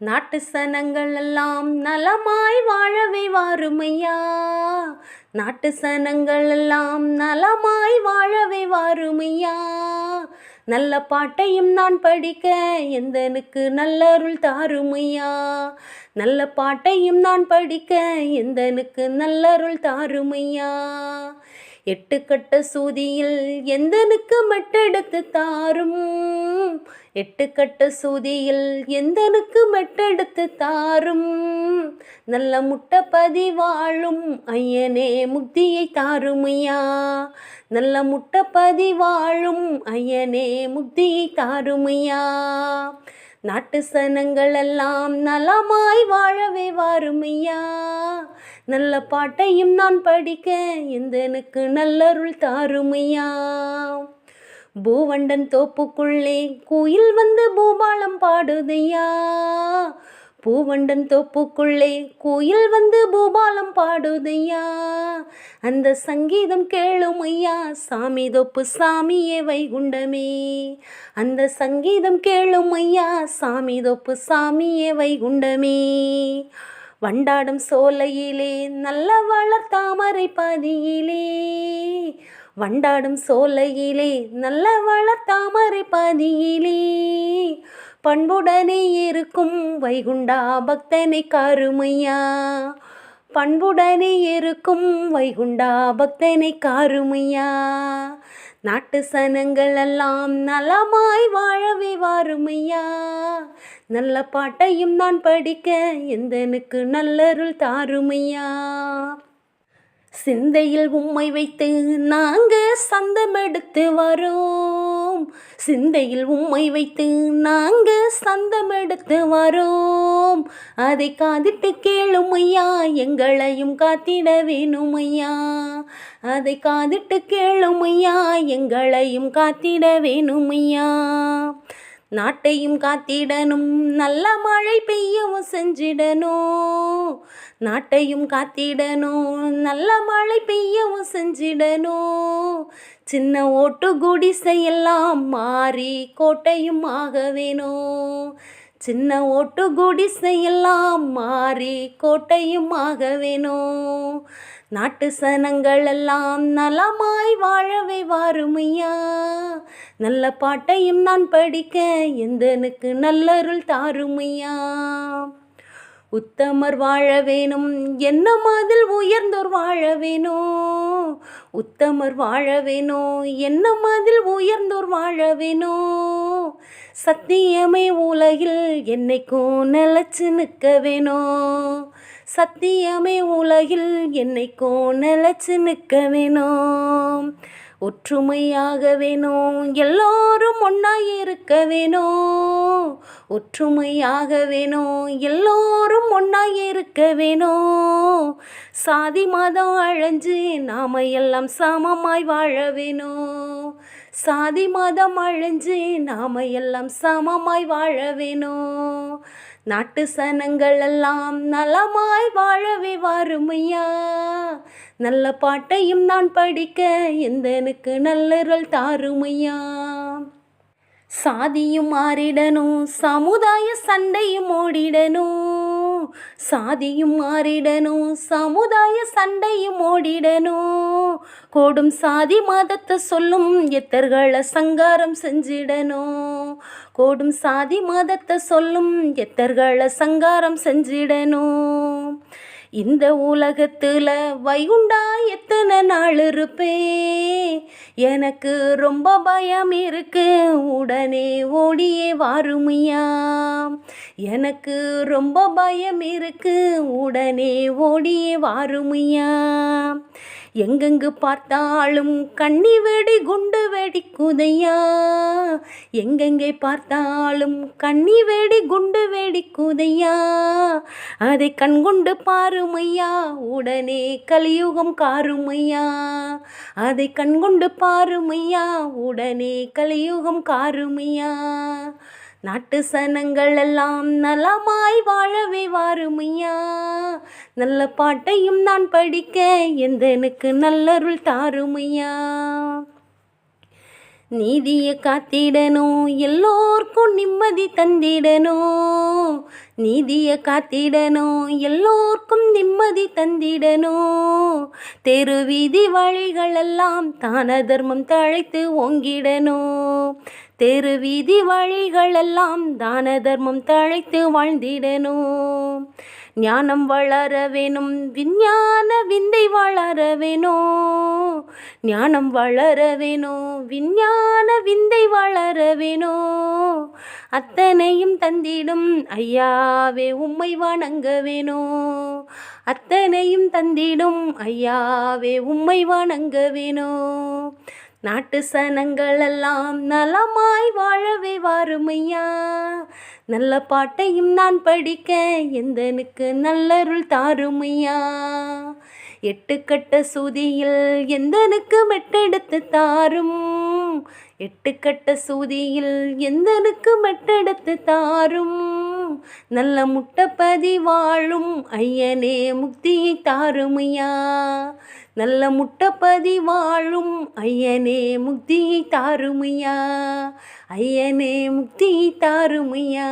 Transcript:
நாட்டு சனங்கள் எல்லாம் நலமாய் வாழவே வாருமையா? நாட்டு சனங்கள் எல்லாம் நலமாய் வாழவே வாருமையா? நல்ல பாட்டையும் நான் படிக்க எந்தனுக்கு நல்லருள் தாருமையா? நல்ல பாட்டையும் நான் படிக்க எந்தனுக்கு நல்லருள் தாருமையா? எட்டு கட்ட சூதியில் எந்தனுக்கு மெட்டெடுத்து தாரும்? எட்டு கட்ட சூதியில் எந்தனுக்கு மெட்டெடுத்து தாரும்? நல்ல முட்டப்பதி வாழும் ஐயனே முக்தியை தாருமையா? நல்ல முட்டப்பதி வாழும் ஐயனே முக்தியை தாருமையா? நாட்டு சனங்கள் எல்லாம் நலமாய் வாழவே வாருமையா. நல்ல பாட்டையும் நான் படிக்க எந்தனுக்கு நல்லருள் தாருமையா. பூவண்டன் தோப்புக்குள்ளே கோயில் வந்து பூபாலம் பாடுதையா. பூவண்டன் தோப்புக்குள்ளே கோயில் வந்து பூபாலம் பாடுதையா? அந்த சங்கீதம் கேளும் ஐயா சாமி தொப்பு சாமியே வைகுண்டமே. அந்த சங்கீதம் கேளும் ஐயா சாமி தொப்பு சாமியே வைகுண்டமே. வண்டாடும் சோலையிலே நல்ல வளர் தாமரை பதியிலே. வண்டாடும் சோலையிலே நல்ல வளர் தாமரை பதியிலே. பண்புடனே இருக்கும் வைகுண்டா பக்தனை காருமையா? பண்புடனே இருக்கும் வைகுண்டா பக்தனை காருமையா? நாட்டு சனங்கள் எல்லாம் நலமாய் வாழவே வாருமையா? நல்ல பாட்டையும் நான் படிக்க எந்தனுக்கு நல்லருள் தாருமையா? சிந்தையில் உம்மை வைத்து நாங்க சந்தம் எடுத்து வரோம். சிந்தையில் உம்மை வைத்து நாங்க சந்தம் எடுத்து வரோம். அதை காதிட்டு கேளுமையா எங்களையும் காத்திட வேணும் ஐயா. அதை காதிட்டு கேளுமையா எங்களையும் காத்திட வேணும் ஐயா. நாட்டையும் காத்திடணும் நல்ல மழை பெய்யவும் செஞ்சிடணும். நாட்டையும் காத்திடணும் நல்ல மழை பெய்யவும் செஞ்சிடணும். சின்ன ஓட்டு குடிசையெல்லாம் மாறி கோட்டையும் ஆக வேணும். சின்ன ஓட்டு குடிசையெல்லாம் மாறி கோட்டையும் ஆக வேணும் நாட்டு சனங்கள் எல்லாம் நலமாய் வாழவே வாருமையா. நல்ல பாட்டையும் நான் படிக்க எந்தனுக்கு நல்லருள் தாருமையா. உத்தமர் வாழ வேணும். என்ன மாதில் உயர்ந்தோர் வாழ வேணும்? உத்தமர் வாழ வேணும். என்ன மாதில் உயர்ந்தோர் வாழ வேணும்? சத்தியமே உலகில் என்னைக்கும் நிலச்சு நிற்க வேணும். சத்தியமே உலகில் என்னைக்கும் நிலச்சு நிற்க வேணும். ஒற்றுமையாக வேணும் எல்லோரும் ஒன்றாய் இருக்க வேணும் ஒற்றுமையாக வேணும் எல்லோரும் ஒன்றாய் இருக்க வேணும் சாதி மதம் அழைஞ்சு நாம எல்லாம் சமமாய் வாழ வேணும் சாதி மதம் அழிஞ்சு நாம எல்லாம் சமமாய் வாழ வேணும் நாட்டு சனங்கள் எல்லாம் நலமாய் வாழவே வாருமையா. நல்ல பாட்டையும் நான் படிக்க எந்தனுக்கு நல்லருள் தாருமையா. சாதியும் மாறிடணும் சமுதாய சண்டையும் ஓடிடணும். சாதியும் மாறிடணும். சமுதாய சண்டையும் ஓடிடணும். கோடும் சாதி மதத்தை சொல்லும் எத்தர்களை சங்காரம் செஞ்சிடணும். கோடும் சாதி மதத்தை சொல்லும் எத்தர்களை சங்காரம் செஞ்சிடணும். இந்த உலகத்தில் வைகுண்டா எத்தனை நாள் இருப்பே? எனக்கு ரொம்ப பயம் இருக்கு. உடனே ஓடியே வாருமையா? எனக்கு ரொம்ப பயம் இருக்கு. உடனே ஓடியே வாருமையா எங்கெங்கு பார்த்தாலும் கண்ணி வெடி குண்டு வெடிக்குதையா எங்கெங்கே பார்த்தாலும் கண்ணி வெடி குண்டு வெடிக்குதையா அதை கண்கொண்டு பாருமையா உடனே கலியுகம் காருமையா அதை கண்கொண்டு பாருமையா உடனே கலியுகம் காருமையா நாட்டு சனங்கள் எல்லாம் நலமாய் வாழவே வாருமையா? நல்ல பாட்டையும் நான் படிக்க எந்தனுக்கு நல்லருள் தாருமையா? நீதியை காத்திடணும் எல்லோருக்கும் நிம்மதி தந்திடணும் நீதியை காத்திடணும் எல்லோருக்கும் நிம்மதி தந்திடணும் தெரு வீதி வழிகளெல்லாம் தான தர்மம் தழைத்து ஓங்கிடணும் தெரு வீதி வழிகளெல்லாம் தான தர்மம் தழைத்து வாழ்ந்திடணும் ஞானம் வளர வேணும் விஞ்ஞான விந்தை வளர வேணும் ஞானம் வளர வேணும் விஞ்ஞான விந்தை வளர வேணும் அத்தனையும் தந்திடும் ஐயாவே உம்மை வணங்க வேணும் அத்தனையும் தந்திடும் ஐயாவே உம்மை வணங்க வேணும் நாட்டு சனங்களெல்லாம் நலமாய் வாழவே வாருமையா. நல்ல பாட்டையும் நான் படிக்க எந்தனுக்கு நல்லருள் தாருமையா. எட்டு கட்ட சூதியில் எந்தனுக்கு மெட்டெடுத்து தாரும்? எட்டு கட்ட சூதியில் எந்தனுக்கு மெட்டெடுத்து தாரும்? நல்ல முட்டப்பதி வாழும் ஐயனே முக்தியை தாருமையா? நல்ல முட்டப்பதி வாழும் ஐயனே முக்தியை தாருமையா? ஐயனே முக்தியை தாருமையா?